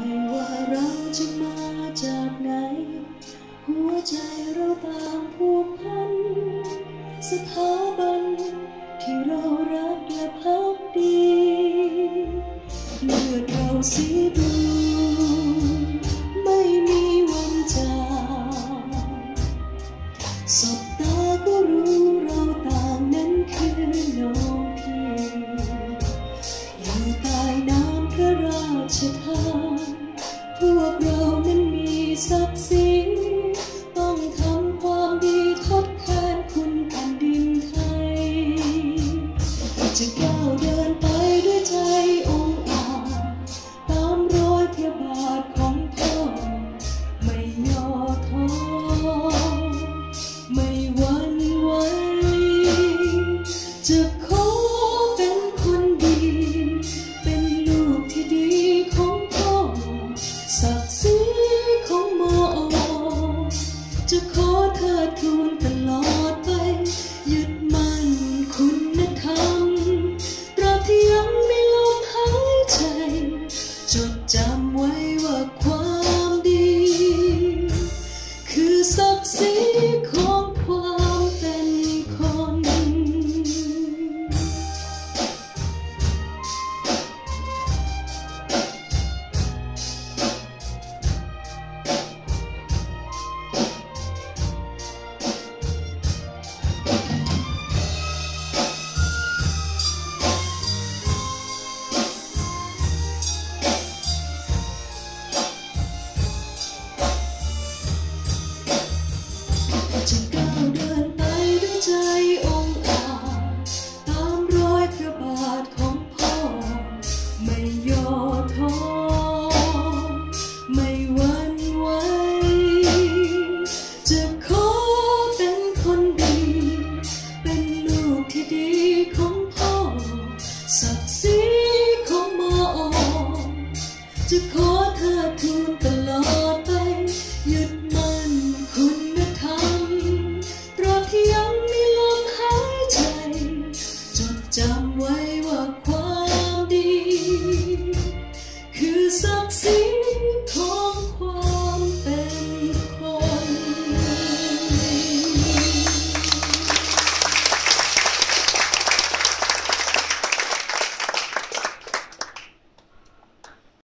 ไม่ว่าเราจะมาจากไหน หัวใจเราต่างผูกพัน สถาบันที่เรารักและพักดีเลือดเราสีดูไม่มีวันจางสบตาก็รู้ Oh, no. to call. to close.